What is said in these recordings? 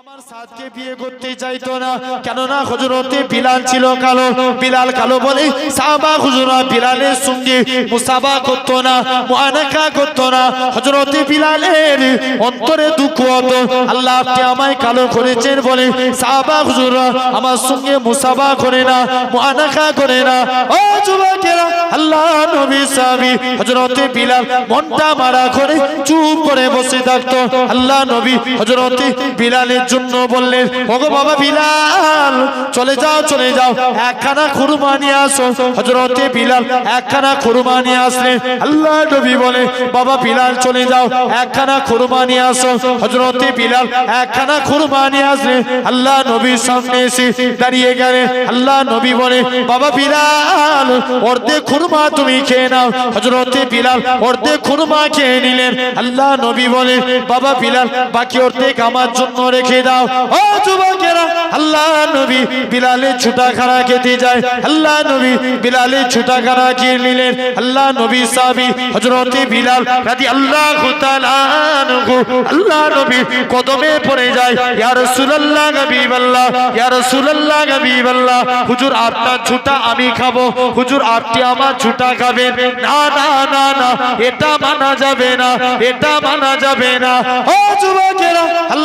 আমার সাথকে বিয়ে করতে চাইতো না। কেননা হজরতে বিলাল ছিল কালো। বিলাল কালো বলে, সাহাবা হুজুরা বিলালের সঙ্গে মুসাবা করতো না, মুআনাকা করতো না। হজরতে বিলালের অন্তরে দুঃখ হতো। আল্লাহ আপনি আমায় কালো করেছেন বলে সাহাবা হুজুরা আমার সঙ্গে মুসাবা করে না, মুআনাকা করে না। ও যুবকেরা, আল্লাহ নবী সাহাবী হজরতে বিলাল মনটা মারা করে চুপ করে বসে থাকতো। আল্লাহ নবী হজরতে বিলালের জন্য বললেন ওগো বাবা বিলাল, চলে যাও চলে যাও। একখানা খুরমা নিয়ে আসো। হজরতে বিলাল একখানা খুরমা নিয়ে আসলেন আল্লাহ নবী বলে, বাবা বিলাল, চলে যাও, একখানা খুরমা নিয়ে আসো। হজরতে বিলাল একখানা খুরমা নিয়ে আসলেন আল্লাহ নবীর সামনে এসে দাঁড়িয়ে গেলেন আল্লাহ নবী বলে, বাবা বিলাল, অর্ধেক খুরমা তুমি খেয়ে নাও। হজরতে বিলাল অর্ধেক খুরমা খেয়ে নিলেন। আল্লাহ নবী বলে, বাবা বিলাল, বাকি অর্ধেক আমার জন্য রেখে দাও। ও যুবকেরা, আল্লাহ নবী বিলালের ছুটা খানা খেতে যায়। আল্লাহ নবী বিলালের ছুটা খানা খেয়ে নিলেন। আল্লাহ নবী সাহাবী হযরতে বিলাল রাদি আল্লাহ আল্লাহ নবী কদমে পড়ে যায়। ইয়া রাসূলুল্লাহ হাবিবাল্লাহ ইয়া রাসূলুল্লাহ হাবিবাল্লাহ হুজুর আপনার ছুটা আমি খাব। হুজুর আপনি আমার ছুটা খাবেন। না না না না, এটা মানা যাবে না, এটা মানা যাবে না। ও যুবকেরা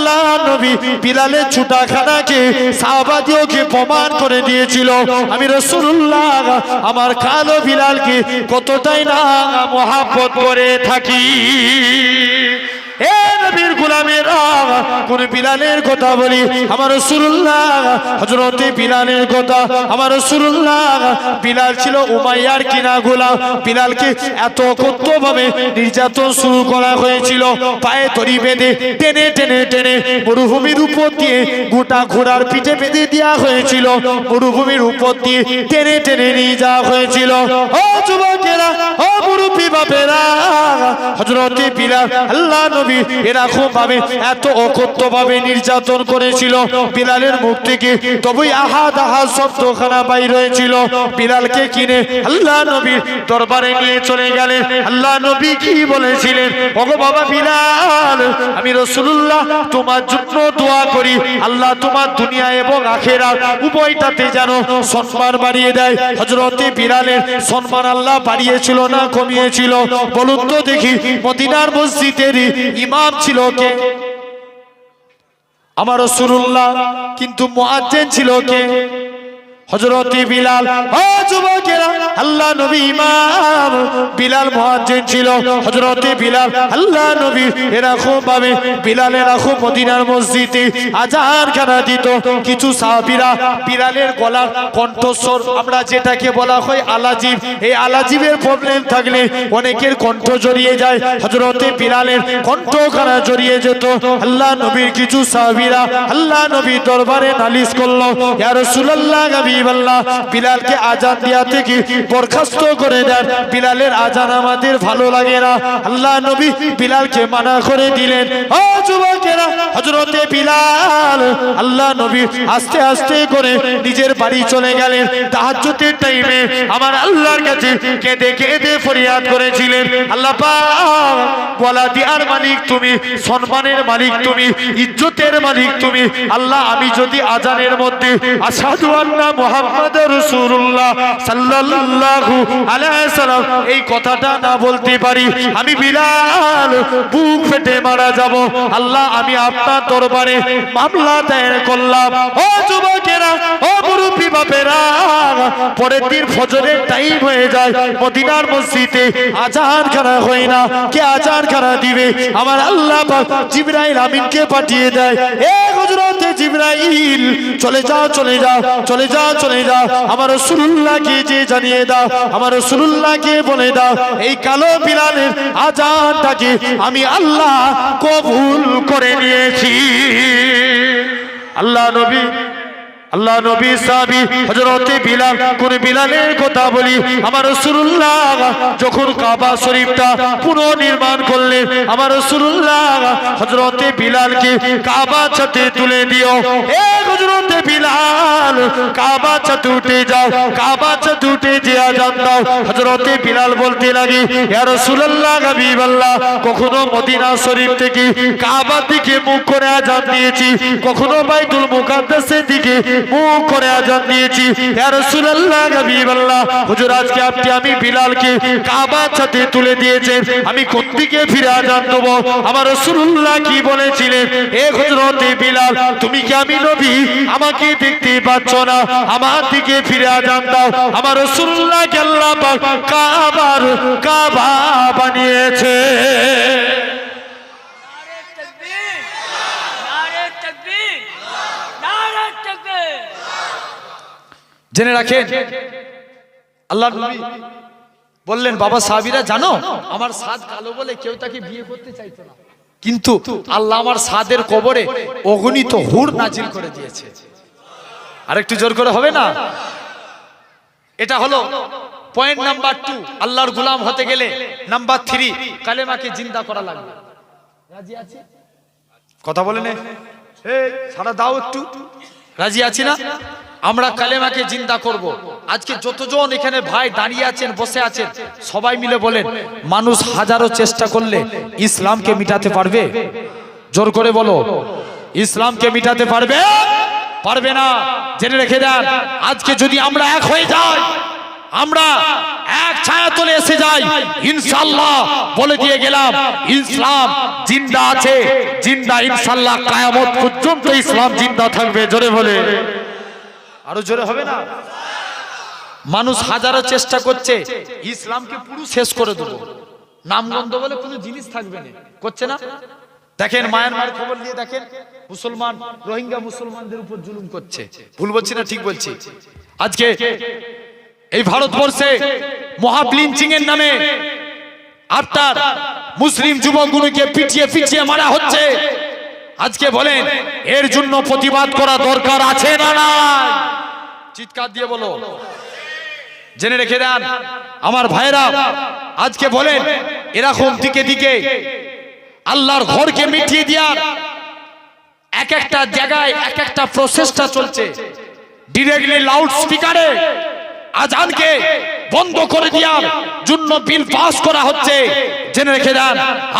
আল্লাহ নবী বিলালের ছুটা খানাকে সাহাবাদিওকে প্রমাণ করে দিয়েছিল। আমি রসুল্লাহ আমার কালো বিলালকে কতটাই না মহাব্বত করে থাকি। নির্যাতন শুরু করা হয়েছিল। পায়ে তরি বেঁধে টেনে টেনে টেনে মরুভূমির উপর দিয়ে গোটা ঘোড়ার পিঠে বেঁধে দেওয়া হয়েছিল। মরুভূমির উপর দিয়ে টেনে টেনে নিয়ে যাওয়া হয়েছিল। ও যুবকেরা, ও মুরুব্বী বাপেরা হজরতে বিলাল, আল্লাহ নবী এরকম ভাবে এত অকথ্য ভাবে নির্যাতন করেছিল। বিলালের মুখ থেকে তবুই আহাদ আহাদ শব্দখানা বাইর হয়েছিল। বিলালকে কিনে আল্লাহ নবীর দরবারে নিয়ে চলে গেলেন। আল্লাহ নবী কি বলেছিলেন? ওগো বাবা বিলাল, আমি রসুল্লাহ তোমার জন্য দোয়া করি। আল্লাহ তোমার দুনিয়া এবং আখেরা উভয়টাতে যেন সম্মান বাড়িয়ে দেয়। হজরতে বিলালের সম্মান আল্লাহ বাড়িয়েছিল না কমিয়েছিল। বলুন তো দেখি মদিনার মসজিদের ইমাম ছিল কে? আমার রসুল্লাহ কিন্তু মুআজ্জিন ছিল কে? হজরতি বিলাল। আল্লাহ নবী ইমাম। বিলাল মুয়াজ্জিন ছিল হজরতে বিলাল, আল্লাহ নবী এরকম ভাবে বিলাল এরকম মদিনার মসজিদে আজান খানা দিত। কিছু সাহাবীরা বিলালের গলার কণ্ঠস্বর, আমরা যেটাকে বলা হয় আলাজিব, এই আলাজিবের প্রবলেম থাকলে অনেকের কণ্ঠ জড়িয়ে যায় হজরতে বিলালের কণ্ঠ খানা জড়িয়ে যেত। আল্লাহ নবীর কিছু সাহাবীরা আল্লাহ নবী দরবারে নালিশ করল, ইয়া রাসূলুল্লাহ, হাবিবাল্লাহ, বিলালকে আজান দেয়া থেকে বরখাস্ত করে দেন। বিলালের আজান আমাদের ভালো লাগে না। আল্লাহ নবী বিলালকে মানা করে দিলেন। ও যুবকেরা, হযরতে বিলাল, আল্লাহ নবী আস্তে আস্তে করে নিজের বাড়ি চলে গেলেন। তাহাজ্জুদের টাইমে আমার আল্লাহর কাছে কেঁদে কেঁদে ফরিয়াদ করেছিলেন। আল্লাহ বলা দিয়ার মালিক তুমি, সম্মানের মালিক তুমি, ইজ্জতের মালিক তুমি। আল্লাহ, আমি যদি আজানের মধ্যে আসাদু আল্লাহ মোহাম্মদ রসুল্লাহ সাল্লাল্লাহু আলাইহি সাল্লাম এই কথাটা না বলতে পারি। আমি বিলাল, বুক ফেটে মারা যাব। আল্লাহ, আমি আপনার দরবারে মামলা দায়ের করলাম। ও যুবকেরা, ও মুরব্বী বাপেরা, পরের দিন ফজরের টাইম হয়ে যায়। মদিনার মসজিদে আজান খানা হয় না। কে আজান খানা দিবে? আমার আল্লাহ জিবরাইল আমিনকে পাঠিয়ে দেয়। এ হযরতে জিবরাইল, চলে যাও চলে যাও চলে যাও চলে যাও। আমার রাসূলুল্লাহকে যে জানিয়ে দাও। আমার রাসূলুল্লাহকে বলে দাও এই কালো বিলালের আজানটাকে আমি আল্লাহ কবুল করে নিয়েছি? আল্লাহ নবী আল্লাহ নবী সাহাবী হযরতে বিলাল, কোন বিলালের কথা বলি, আমার রাসূলুল্লাহ যখন কাবা শরীফটা পুনর্নির্মাণ করলেন, আমার রাসূলুল্লাহ হযরতে বিলালকে কাবা ছাতে তুলে দিও। এ হজরতে বিলাল, কাবা ছাতে উঠে যাও, কাবা ছাতে উঠে যে আজান দাও। হজরতে বিলাল বলতে লাগি, ইয়া রাসূলুল্লাহ, হাবিবাল্লাহ, কখনো মদিনা শরীফ থেকে কাবা দিকে মুখ করে আজান দিয়েছি, কখনো বাইতুল মুকাদ্দাসের দিকে মুখ করে আমি কোন দিকে ফিরে আজান দেব? আমার রাসূলুল্লাহ কি বলেছিলেন? এ হযরতে বিলাল, তুমি কি আমি নবী? আমাকে দেখতে পাচ্ছ না। আমার দিকে ফিরে আজান দাও। আমার রাসূলুল্লাহ কে আল্লাহ কাবার, কাবা বানিয়েছে। জেনে রাখেন আল্লাহ বললেন, বাবা সাহাবীরা জানো, আমার সাদ কালো বলে কেউ তাকে বিয়ে করতে চাইতো না। কিন্তু আল্লাহ আমার সাদের কবরে অগণিত হুর নাজিল করে দিয়েছে। আরেকটু জোর করে হবে না? এটা হলো পয়েন্ট নাম্বার টু আল্লাহর গুলাম হতে গেলে নাম্বার থ্রি কালেমাকে জিন্দা করা লাগবে। রাজি আছি? কথা বলে নে। সারা দাও একটু। রাজি আছি না? আমরা কালেমাকে জিন্দা করব। আজকে যতজন এখানে ভাই দাঁড়িয়ে আছেন, বসে আছেন, সবাই মিলে বলেন, মানুষ হাজারো চেষ্টা করলে ইসলামকে মিটাতে পারবে? জোর করে বলো, ইসলামকে মিটাতে পারবে? পারবে না, জেনে রেখে দেন, আজকে যদি আমরা এক হয়ে যাই, আমরা এক ছায়া তলে এসে যাই ইনশাল্লাহ বলে দিয়ে গেলাম, ইসলাম জিন্দা আছে, জিন্দা ইনশাল্লাহ কায়ামত পর্যন্ত ইসলাম জিন্দা থাকবে, জোরে বলে। আরও জোরে হবে না? মানুষ হাজারো চেষ্টা করছে, ইসলামকে পুরো শেষ করে দেবো। নামগন্ধ বলে কোনো জিনিস থাকবে না। করছে না? দেখেন মায়ানমার খবর নিয়ে দেখেন, মুসলমান, রোহিঙ্গা মুসলমানদের উপর জুলুম করছে। ভুল বলছি না, ঠিক বলছি। আজকে এই ভারতবর্ষে মহাব্লিঞ্চিং এর নামে আপনার মুসলিম যুবকগুলোকে পিটিয়ে পিটিয়ে মারা হচ্ছে। আজকে বলেন, এর জন্য প্রতিবাদ করা দরকার আছে না না চিৎকার দিয়ে বলো। জেনে রেখে দেন, আমার ভাইরা, আজকে বলেন, এরকম দিকে দিকে আল্লাহর ঘরকে মিটিয়ে দেওয়ার এক একটা জায়গায় এক একটা প্রসেসটা চলছে। ডিরেক্টলি লাউড স্পিকারে আজানকে বন্ধ করে দেওয়ার জন্য বিল পাস করা হচ্ছে। জেনে রেখে দেন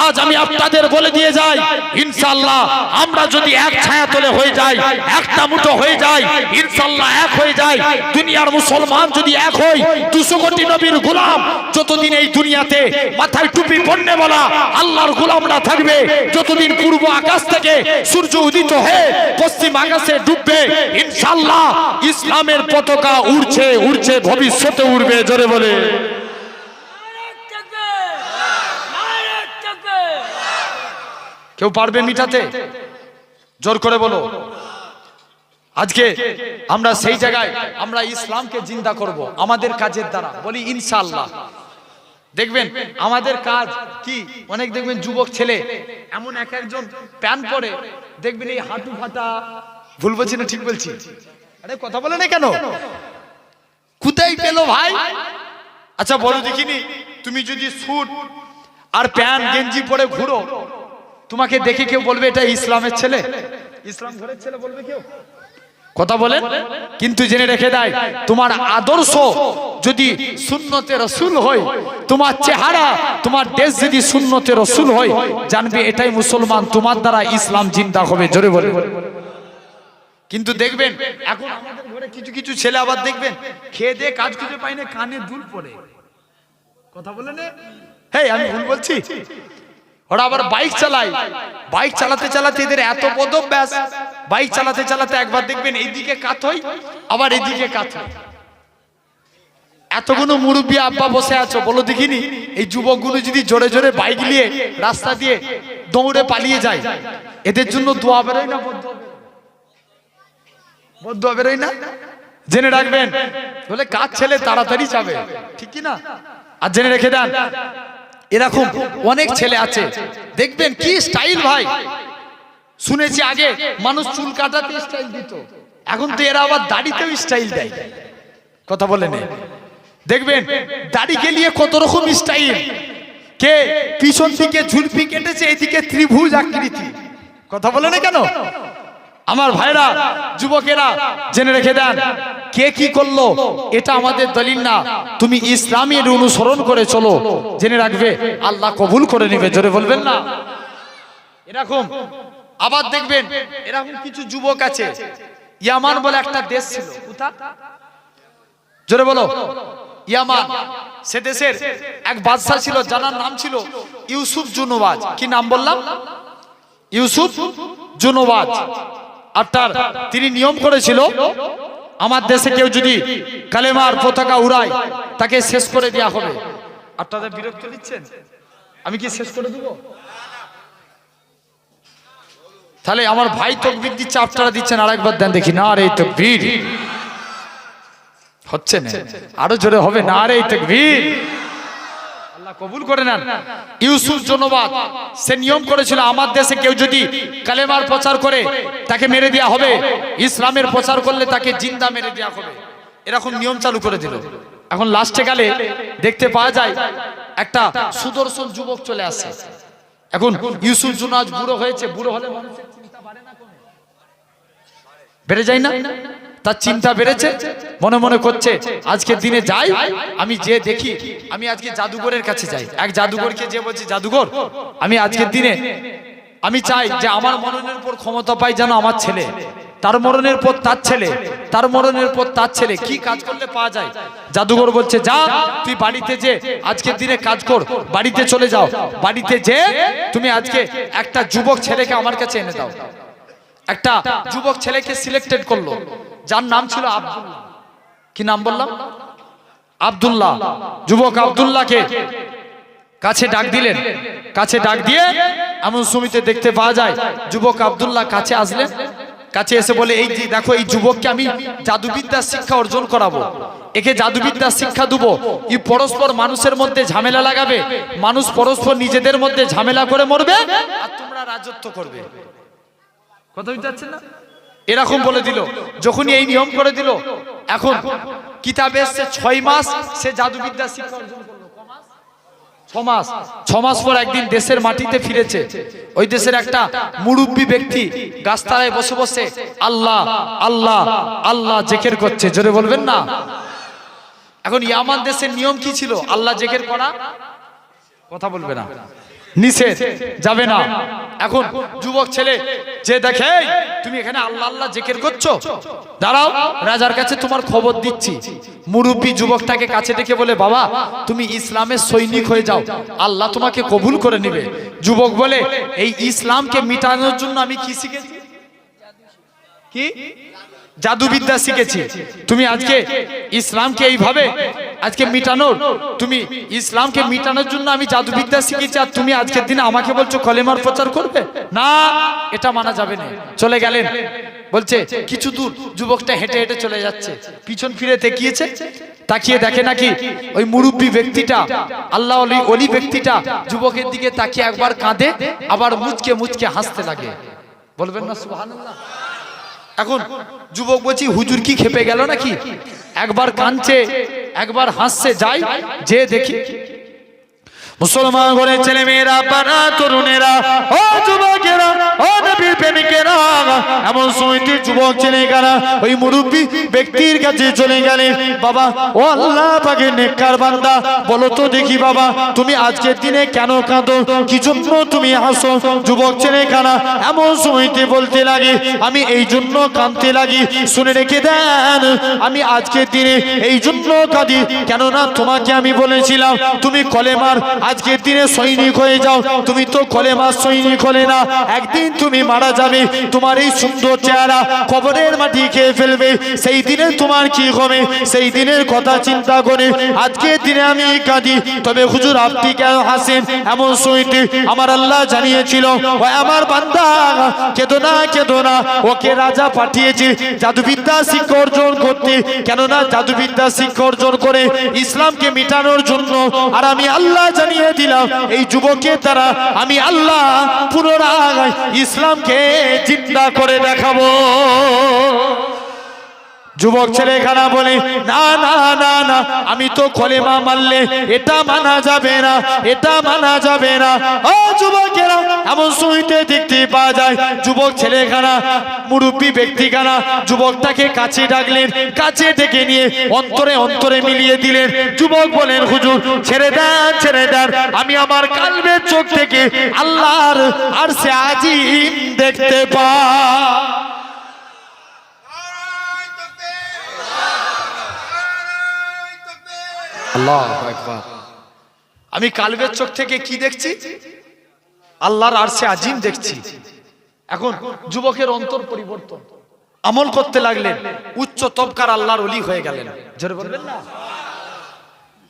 আজ আমি আপনাদের বলে দিয়ে যাই ইনশাল্লাহ আমরা যদি এক ছায়া তলে হয়ে যাই, একটা মুঠো হয়ে যাই ইনশাল্লাহ এক হয়ে যাই, দুনিয়ার মুসলমান যদি এক হই দুশো কোটি নবীর গোলাম যতদিন এই দুনিয়াতে মাথায় টুপি পড়নে বলা আল্লাহর গোলামরা থাকবে, যতদিন পূর্ব আকাশ থেকে সূর্য উদিত হয়ে পশ্চিম আকাশে ডুববে ইনশাল্লাহ ইসলামের পতাকা উড়ছে উড়ছে, ভবিষ্যতে উড়বে, জোরে বলে। কেউ পারবে মিটাতে? জোর করে বলো। আজকে আমরা সেই জায়গায় আমরা ইসলামকে জিন্দা করব, আমাদের কাজের দ্বারা। বলি, ইনশাআল্লাহ। দেখবেন, আমাদের কাজ কি? অনেক দেখবেন যুবক ছেলে, এমন এক একজন প্যান পরে, দেখবেন এই হাঁটু ফাটা। ভুল বলছি না, ঠিক বলছি? আরে, কথা বলে না কেন? কোথায় পেল ভাই? আচ্ছা বলো দেখিনি, তুমি যদি স্যুট আর প্যান্ট, গেঞ্জি পরে ঘুরো তোমাকে দেখে কেউ বলবে এটা ইসলামের ছেলে? ইসলাম ঘরের ছেলে বলবে কেউ? কথা বলেন কিন্তু জেনে রেখে দেয় তোমার আদর্শ যদি শূন্যতে রসুল হয় তোমার চেহারা তোমার দেশ যদি শূন্যতে রসুল হয় জানবে এটাই মুসলমান তোমার দ্বারা ইসলাম জিন্দা হবে জোরে বলে। কিন্তু দেখবেন এখন আমাদের ঘরে কিছু কিছু ছেলে আবার দেখবেন খেয়ে দিয়ে কাজ খুঁজে পাই না কানে দুল পড়ে। কথা বলে নে? হ্যাঁ আমি ভুল বলছি? ওরা আবার বাইক চালায়। বাইক চালাতে চালাতে এদের এত বদ ব্যাস বাইক চালাতে চালাতে একবার দেখবেন এইদিকে কাত হয়, আবার এদিকে কাত হয়। এতগুলো মুরব্বী আব্বা বসে আছো, বলো দেখিনি? এই যুবকগুলো যদি জোরে জোরে বাইক নিয়ে রাস্তা দিয়ে দৌড়ে পালিয়ে যায়, এদের জন্য দোয়া বেরোয় না বদ্ধ বেরোয় না? জেনে রাখবেন, বলে কাজ ছেলে তাড়াতাড়ি যাবে? ঠিক না? আর জেনে রেখে দেন। এরকম অনেক ছেলে আছে। দেখবেন কি স্টাইল ভাই। শুনেছি আগে মানুষ চুল কাটাতে স্টাইল দিত। এখন তো এরা আবার দাড়িতেও স্টাইল দেয়। কথা বলে নে। দেখবেন দাড়িকে নিয়ে কত রকম স্টাইল কে পিছন দিকে ঝুলপি কেটেছে, এদিকে ত্রিভুজ আকৃতি। কথা বলে না কেন? আমার ভাইরা, যুবকেরা, জেনে রেখে দেন, কে কি করল? এটা আমাদের দলিল না। তুমি ইসলামের অনুসরণ করে চলো। জেনে রাখবে, আল্লাহ কবুল করে নেবে, জোরে বলবেন না? এরকম, আবার দেখবেন, এরকম কিছু যুবক আছে। ইয়ামান বলে একটা দেশ ছিল। কোথা জোরে বলো। ইয়ামান, সে দেশের এক বাদশাহ ছিল, জানার নাম ছিল ইউসুফ জুনুবাজ কি নাম বললাম? ইউসুফ জুনুবাজ আর তার তিনি নিয়ম করেছিল, আমার দেশে কেউ যদি কালেমার পতাকা উড়ায়, তাকে শেষ করে দেওয়া হবে। আপনাদের বিরক্ত দিচ্ছেন? আমি কি শেষ করে দেবো? তাহলে আমার ভাই তকবির দিচ্ছে, আপনারা দিচ্ছেন আর একবার দেন দেখি, না রে তকবির। হচ্ছে না? আরও জোরে হবে, না রে তকবির। আমার দেশে কেউ যদি কালেমার প্রচার করে, তাকে মেরে দেওয়া হবে। ইসলামের প্রচার করলে তাকে জিন্দা মেরে দেওয়া হবে। এরকম নিয়ম চালু করে দিল। এখন লাস্টে দেখতে পাওয়া যায়, একটা সুদর্শন যুবক চলে আসে। এখন ইউসুফ জুনাজ বুড়ো হয়েছে, বুড়ো হলে বেড়ে যায় না? তার চিন্তা বেড়েছে, মনে মনে করছে, আজকের দিনে যাই, আমি যে দেখি, আমি আজকে জাদুঘরের কাছে যাই। এক জাদুঘরকে যে বলছি, জাদুঘর, আমি আজকের দিনে, আমি চাই যে আমার মরণের উপর ক্ষমতা পাই যেন আমার ছেলে, তার মরণের পর তার ছেলে, তার মরণের পর তার ছেলে, কি কাজ করলে পাওয়া যায়? জাদুঘর বলছে, যা, তুই বাড়িতে যে আজকের দিনে কাজ কর, বাড়িতে চলে যাও, বাড়িতে যে তুমি আজকে একটা যুবক ছেলেকে আমার কাছে এনে দাও। একটা যুবক ছেলেকে সিলেক্টেড করল। যার নাম ছিল আব্দুল্লাহ। কি নাম বললাম? আব্দুল্লাহ। যুবক আব্দুল্লাহকে কাছে ডাক দিলেন। কাছে ডাক দিয়ে এমন সমিতে দেখতে পাওয়া যায় যুবক আব্দুল্লাহ কাছে আসলেন। কাছে এসে বলে এই যে দেখো এই যুবককে আমি জাদুবিদ্যার শিক্ষা অর্জন করাবো। একে জাদুবিদ্যার শিক্ষা দেবো। ই পরস্পর মানুষের মধ্যে ঝামেলা লাগাবে। মানুষ পরস্পর নিজেদের মধ্যে ঝামেলা করে মরবে আর তোমরা রাজত্ব করবে। কথা বুঝতে পারছেন না? এরকম বলে দিল যখনই এই নিয়ম করে দিল এখন কিতাবে এসছে ছয় মাস সে জাদুবিদ্যা শিক্ষা অর্জন করল। ক মাস? ছ মাস। ছ মাস পর একদিন দেশের মাটিতে ফিরেছে। ওই দেশের একটা মুরব্বী ব্যক্তি বসে বসে আল্লাহ আল্লাহ আল্লাহ জেকের করছে। জোরে বলবেন না? এখন ইয়ামান দেশের নিয়ম কি ছিল? আল্লাহ জেকের করা? কথা বলবে না। নিষেধ যাবে না। এখন যুবক ছেলে যে দেখে তুমি এখানে আল্লাহ আল্লাহ জেকের করছ? দাঁড়াও রাজার কাছে তোমার খবর দিচ্ছি। মুরব্বী যুবকটাকে কাছে ডেকে বলে বাবা তুমি ইসলামের সৈনিক হয়ে যাও। আল্লাহ তোমাকে কবুল করে নেবে। যুবক বলে এই ইসলামকে মিটানোর জন্য আমি কি শিখেছি? কি? জাদুবিদ্যা শিখেছি। তুমি আজকে ইসলামকে এইভাবে আজকে মিটানোর, তুমি ইসলামকে মিটানোর জন্য আমি জাদুবিদ্যা শিখেছি আর তুমি আজকের দিনে আমাকে বলছো কলেমার প্রচার করবে? না, এটা মানা যাবে না। চলে গেলেন। বলছে, কিছু দূর যুবকটা হেঁটে হেঁটে চলে যাচ্ছে। পিছন ফিরে তাকিয়েছে। তাকিয়ে দেখে নাকি ওই মুরব্বী ব্যক্তিটা, আল্লাহ অলি ব্যক্তিটা যুবকের দিকে তাকিয়ে একবার কাঁদে, আবার মুচকে মুচকে হাসতে লাগে। বলবেন না, সুবহানাল্লাহ। এখন যুবক বলছি, হুজুর কি খেপে গেল নাকি? একবার কাঁদছে, একবার হাসছে, যাই, যে দেখি। মুসলমান ঘরে ছেলে মেয়েরা পাড়া তরুণেরা, ও যুবকেরা, ও নবীর প্রেমিকেরা, এমন সময়তে যুবক ছেলেকারা ওই মুরব্বী ব্যক্তির কাছে চলে গেলে, বাবা, ও আল্লাহ পাকে নেককার বান্দা, বলো তো দেখি বাবা, তুমি আজকের দিনে কেন কাঁদো? কি জন্য তুমি হাসো? যুবক ছেলেকারা এমন সময়তে বলতে লাগে, আমি এই জন্য কাঁদতে লাগি, শুনে রেখে দেন, আমি আজকের দিনে এই জন্য কাঁদি, কেননা তোমাকে আমি বলেছিলাম, তুমি কলেমার আজকের দিনে সৈনিক হয়ে যাও। তুমি তো কলেমার সৈনিক হলে না। একদিন তুমি মারা যাবে। তোমার এই সুন্দর চেহারা কবরের মাটি খেয়ে ফেলবে। সেই দিনে তোমার কি হবে? সেই দিনের কথা চিন্তা করে আজকের দিনে আমি কাঁদি। তবে হুজুর, আপনি কেন হাসেন? এমন সইতে আমার আল্লাহ জানিয়েছিল, ও আমার বান্দা, কেদো না কেদো না। ওকে রাজা পাঠিয়েছে জাদুবিদ্যা শিক্ষা অর্জন করতে। কেননা জাদুবিদ্যা শিক্ষা অর্জন করে ইসলামকে মিটানোর জন্য। আর আমি আল্লাহ জানিয়ে দিলাম। এই যুবকের দ্বারা আমি আল্লাহ পুনরায় ইসলামকে চিন্তা করে দেখাবো। যুবক ছেলেখানা বলে না না না না আমি তো কলেমা মারলে এটা মানা যাবে না এটা মানা যাবে না ও যুবকেরা এমন শুনতে দেখতে পাওয়া যায় যুবক ছেলে ছেলেখানা মুরব্বী ব্যক্তিখানা যুবকটাকে কাছে ডাকলেন কাছে ডেকে নিয়ে অন্তরে অন্তরে মিলিয়ে দিলেন যুবক বলেন হুজুর ছেড়ে দেন ছেড়ে দেন আমি আমার কালবের চোখ থেকে আল্লাহর আর সে আজিম দেখতে পাই আমি কালবের চোখ থেকে কি দেখছি? আল্লাহর আরশে আজিম দেখছি। এখন যুবকের অন্তর পরিবর্তন। আমল করতে লাগলেন, উচ্চ তবকার আল্লাহর অলি হয়ে গেলেন।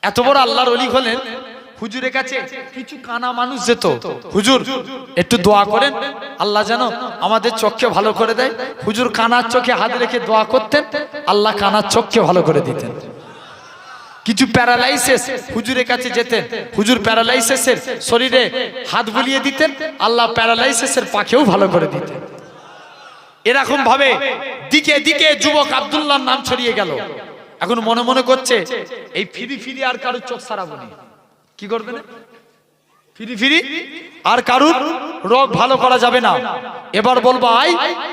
এত বড় আল্লাহর অলি হলেন, হুজুরের কাছে কিছু কানা মানুষ যেত। হুজুর, একটু দোয়া করেন, আল্লাহ যেন আমাদের চোখকে ভালো করে দেয়। হুজুর কানার চোখে হাত রেখে দোয়া করতেন, আল্লাহ কানার চোখকে ভালো করে দিতেন। কিছু প্যারালাইসিস হুজুরের কাছে যেতেন। হুজুর প্যারালাইসিসের শরীরে হাত বুলিয়ে দিতেন, আল্লাহ প্যারালাইসিসের পাখেও ভালো করে দিতেন। এরকম ভাবে দিকে দিকে যুবক আব্দুল্লাহর নাম ছড়িয়ে গেল। এখন মনে মনে করছে, এই ফিরি ফিরি আর কারুর চোখ সারাবো নি। কি করবে না? ফিরি ফিরি আর কারুর রোগ ভালো করা যাবে না। এবার বলব, আই,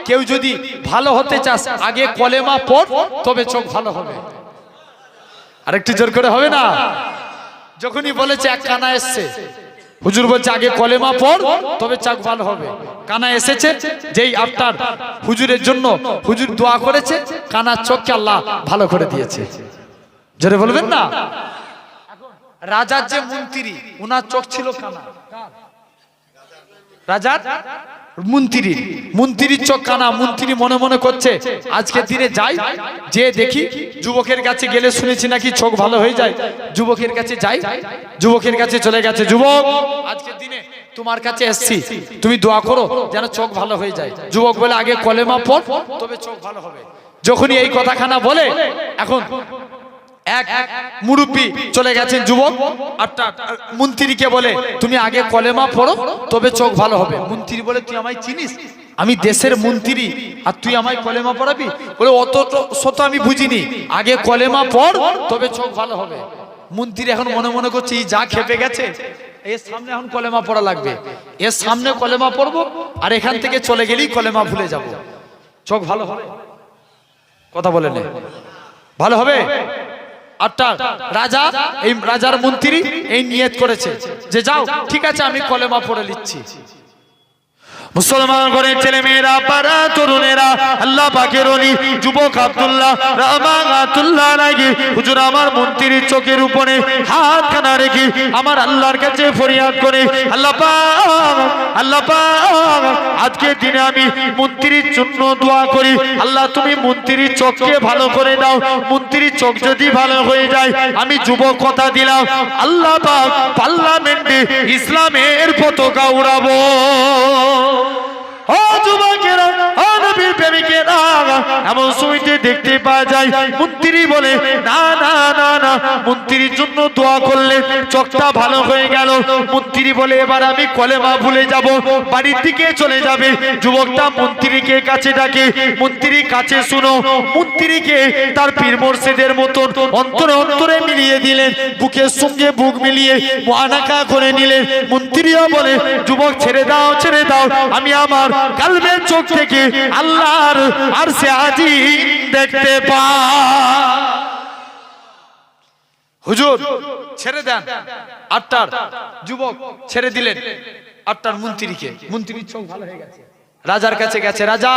কেউ যদি ভালো হতে চাস, আগে কলেমা পড়, তবে চোখ ভালো হবে। আরেকটু জোর করে হবে না? যখনই বলেছে এক কানা এসছে। হুজুর বলছে, আগে কলেমা পড়, তবে চাক ভালো হবে। কানা এসেছে, যেই আপনার হুজুরের জন্য হুজুর দোয়া করেছে, কানার চোখকে আল্লাহ ভালো করে দিয়েছে। জোরে বলবেন না? রাজার যে মন্ত্রী, উনার চোখ ছিল কানা রাজার? মন্ত্রী, মন্ত্রীর চোখ কানা মন্ত্রী মনে মনে করছে আজকের দিনে যাই যে দেখি, যুবকের কাছে গেলে শুনেছি নাকি চোখ ভালো হয়ে যায়। যুবকের কাছে যাই, যুবকের কাছে চলে গেছে, যুবক আজকের দিনে তোমার কাছে এসছি, তুমি দোয়া করো যেন চোখ ভালো হয়ে যায়। যুবক বলে, আগে কলেমা পড়, তবে চোখ ভালো হবে। যখনই এই কথাখানা বলে, এখন এক মুরব্বী চলে গেছেন যুবক। আটটা মন্ত্রীকে বলে, তুমি আগে কলেমা পড়ো, তবে চোখ ভালো হবে। মন্ত্রী বলে, তুই আমায় চিনিস? আমি দেশের মন্ত্রী, আর তুই আমায় কলেমা পড়াবি? বলে, অত শত আমি বুঝিনি। আগে কলেমা পড়, তবে চোখ ভালো হবে। মন্ত্রী এখন মনে মনে করছে যা খেপে গেছে, এর সামনে এখন কলেমা পড়া লাগবে। এর সামনে কলেমা পড়ব, আর এখান থেকে চলে গেলেই কলেমা ভুলে যাব। চোখ ভালো হবে? কথা বলে নে। ভালো হবে? রাজা, এই রাজার মন্ত্রী এই নিয়ত করেছে যে যাও, ঠিক আছে, আমি কলেমা পড়ে নিচ্ছি মুসলমান করে ছেলে মেয়েরা, পাড়া তরুণেরা, আল্লাহ পাকের যুবক আব্দুল্লাহ রামাতুল্লাহ নাকি হুজুর, আমার মন্ত্রীর চোখের উপরে হাত খানা রেখে আমার আল্লাহর কাছে ফরিয়াদ করে, আল্লাহ পাক আল্লাহ পাক, আজকের দিনে আমি মন্ত্রীর জন্য দোয়া করি। আল্লাহ, তুমি মন্ত্রীর চোখকে ভালো করে দাও মন্ত্রীর চোখ যদি ভালো হয়ে যায়, আমি যুবক কথা দিলাম, আল্লাহ পাক পার্লামেন্টে ইসলামের পতাকা উড়াবো। 요. ও যুবকেরা, ও নবীর এমন সময়তে দেখতে পাওয়া যায়, মন্ত্রী বলে, না না না না। মন্ত্রীর জন্য দোয়া করলে চোখটা ভালো হয়ে গেল। মন্ত্রী বলে, এবার আমি কলেমা ভুলে যাব, বাড়ির দিকে চলে যাবে। যুবকটা মন্ত্রীকে কাছে ডাকে, মন্ত্রী, কাছে শুনো। মন্ত্রীকে তার পীর মোর্শেদের মতন অন্তরে অন্তরে মিলিয়ে দিলেন, বুকের সঙ্গে বুক মিলিয়ে মহানাকা করে নিলেন। মন্ত্রীও বলে, যুবক, ছেড়ে দাও ছেড়ে দাও, আমি আমার কালবের চোখ থেকে আল্লাহর আর সে আজি দেখতে পা। হুজুর ছেড়ে দেন। আটটার যুবক ছেড়ে দিলেন। আটটার মন্ত্রীকে। মন্ত্রীর চোখ ভালো হয়ে গেছে। রাজার কাছে গেছে রাজা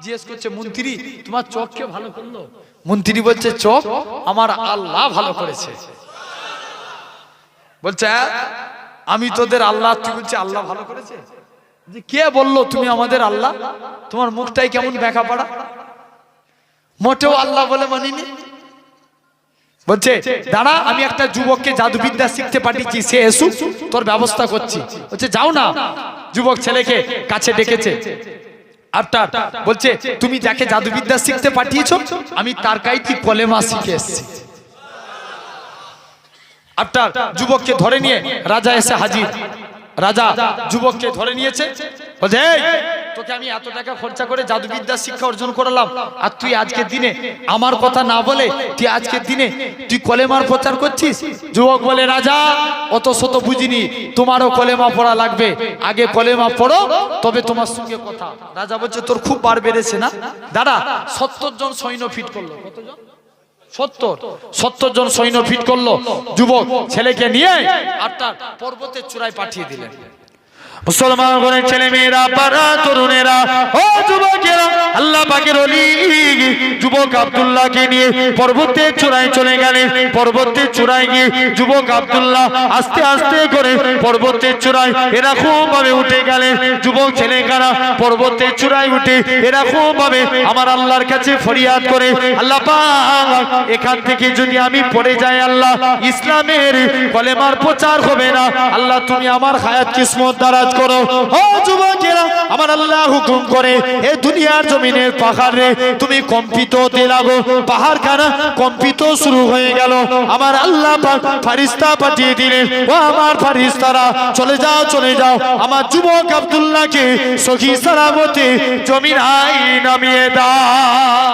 জিজ্ঞেস করছে মন্ত্রী তোমার চোখ কে ভালো করল? মন্ত্রী বলছে চোখ আমার আল্লাহ ভালো করেছে। বলছে "হ্যাঁ, আমি তোদের আল্লাহ তুই বলছে আল্লাহ ভালো করেছে? কে বলল, তুমি আমাদের আল্লাহ? তোমার মুখটাই কেমন ব্যাখা পাড়া? মোটেও আল্লাহ বলে মানিনি। বলছে, দাঁড়া, আমি একটা যুবককে জাদুবিদ্যা শিখতে পাঠিয়েছি, সে এসুক, তোর ব্যবস্থা করছি। বলছে, যাও না। যুবক ছেলেকে কাছে ডেকেছে। আফটার বলছে, তুমি যাকে জাদুবিদ্যা শিখতে পাঠিয়েছ, আমি তার কাইতি কলেমা শিখে এসেছি? আফটার যুবককে ধরে নিয়ে রাজা এসে হাজির। রাজা যুবককে ধরে নিয়েছে। তোকে আমি এত টাকা খরচা করে জাদুবিদ্যা শিক্ষা অর্জন করলাম। আর তুই আজকের দিনে আমার কথা না বলে, তুই আজকের দিনে তুই কলেমার প্রচার করছিস? যুবক বলে, রাজা, অত শত বুঝিনি। তোমারও কলেমা পড়া লাগবে। আগে কলেমা পড়ো, তবে তোমার সঙ্গে কথা। রাজা বলছে, তোর খুব বার বেড়েছে না? দাদা সত্তর জন সৈন্য ফিট করল। কতজন সত্তর সত্তর জন সৈন্য ফিট করল। যুবক ছেলেকে নিয়ে আর তার পর্বতের চূড়ায় পাঠিয়ে দিলেন। মুসলমান ঘরের ছেলে মেয়েরা পাড়া তরুণেরা, ও যুবকেরা, আল্লাহ পাকের অলি যুবক আব্দুল্লাহকে নিয়ে পর্বতের চূড়ায় চলে গেলেন। পর্বতের চূড়ায় গিয়ে যুবক আব্দুল্লাহ আস্তে আস্তে করে পর্বতের চূড়ায় এরকম ভাবে উঠে গেলেন। যুবক ছেলেকারা, পর্বতের চূড়ায় উঠে এরকম ভাবে আমার আল্লাহর কাছে ফরিয়াদ করে, আল্লাহ পাক, এখান থেকে যদি আমি পড়ে যাই আল্লাহ, ইসলামের কলেমার প্রচার হবে না। আল্লাহ তুমি আমার হায়াত, কিসমত, দারাজ করো। ও যুবকেরা, আমার আল্লাহ হুকুম করে এই দুনিয়ার জমিনের পাহাড়ে তুমি কম্পিত হতে লাগো পাহাড় খানা কম্পিত শুরু হয়ে গেল। আমার আল্লাহ ফারিস্তা পাঠিয়ে দিলেন। ও আমার ফারিস্তারা, চলে যাও চলে যাও। আমার যুবক আব্দুল্লাহকে সখী সালামতে জমিনাই নামিয়ে দাও।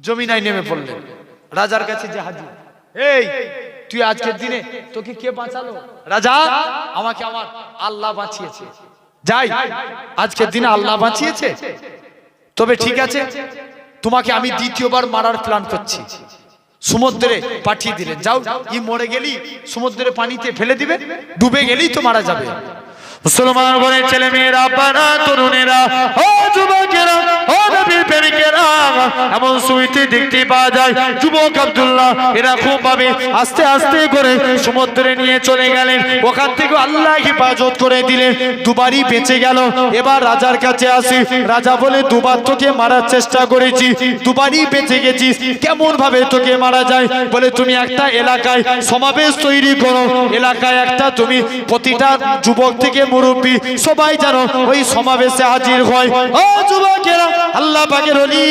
জমিনায় নেমে পড়লেন। রাজার কাছে যে হাজির। এই তুই আজকের দিনে তোকে কে বাঁচালো? রাজা, আমাকে আমার আল্লাহ বাঁচিয়েছে। যাই, আজকের দিনে আল্লাহ বাঁচিয়েছে। তবে ঠিক আছে, তোমাকে আমি দ্বিতীয়বার মারার প্ল্যান করছি। সমুদ্রে পাঠিয়ে দিলেন যাও, ই মরে গেলি সমুদ্রে পানিতে ফেলে দিবে, ডুবে গেলেই তো মারা যাবে। মুসলমান ঘরের ছেলে মেয়েরা পাড়া তরুণেরা, ও যুবকেরা, ও নবীর প্রেমিকেরা, এমন সুইতে দেখতে পাওয়া যায়। যুবক আব্দুল্লাহ এরকম ভাবে আস্তে আস্তে করে সমুদ্রে নিয়ে চলে গেলেন। ওখান থেকে আল্লাহ হেফাজত করে দিলেন। দুবারই বেঁচে গেল। এবার রাজার কাছে আসি। রাজা বলে, দুবার তোকে মারার চেষ্টা করেছি। দুবারই বেঁচে গেছিস কেমন ভাবে তোকে মারা যায়? বলে, তুমি একটা এলাকায় সমাবেশ তৈরি করো। এলাকায় একটা তুমি প্রতিটা যুবক থেকে মুরব্বী, সবাই যেন ওই সমাবেশে হাজির হয়। ও যুবকেরা, আল্লাহ পাকের অলি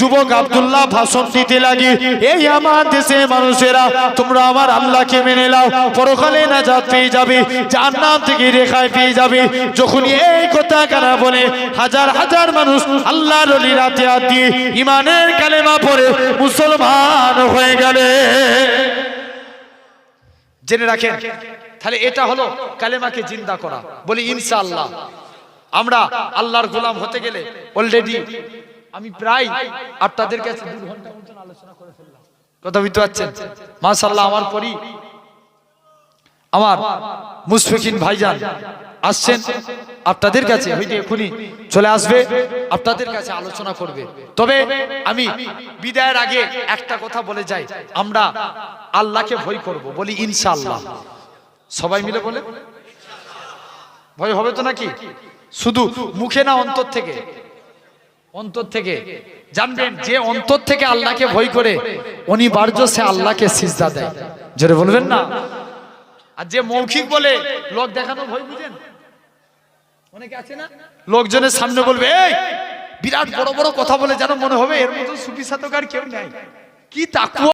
যুবক আব্দুল্লাহ ভাষণ দিতে লাগে। এই আমার দেশে মানুষেরা, তোমরা আমার আল্লাহকে মেনে নাও, পরকালে নাজাত পেয়ে যাবে জান্নাত থেকে রেখায় পেয়ে যাবে। যখনই এই কথা কারা বলে, হাজার হাজার মানুষ আল্লাহর অলি রাতে হাত দিয়ে ইমানের কালেমা পড়ে মুসলমান হয়ে গেলে। জেনে রাখেন তাহলে এটা হলো কালেমাকে জিন্দা করা। বলি, ইনশাআল্লাহ। আমরা আল্লাহর গোলাম হতে গেলে অলরেডি আমি প্রায় আপনাদের কাছে কথা বুঝতে পারছেন? মাশাআল্লাহ, আমার পরি, আমার মুশফিকিন ভাইজান আসছেন আপনাদের কাছে, হইতে এখনই চলে আসবে আপনাদের কাছে আলোচনা করবে। তবে আমি বিদায়ের আগে একটা কথা বলে যাই। আমরা আল্লাহকে ভয় করব, বলি, ইনশাআল্লাহ। সবাই মিলে বলে? ভয় হবে তো নাকি? শুধু মুখে না, অন্তর থেকে। অন্তর থেকে। জানবেন যে অন্তর থেকে আল্লাহকে ভয় করে অনিবার্য সে আল্লাহকে সিজদা দেয়। জোরে বলবেন না? আর যে মৌখিক বলে, লোক দেখানো ভয় বুঝেন? অনেকে আছে না? লোকজনের সামনে বলবে, এই, বিরাট বড় বড় কথা বলে যেন মনে হবে, এর মতো সুফি সাধক আর কেউ নাই। কি তাকুয়া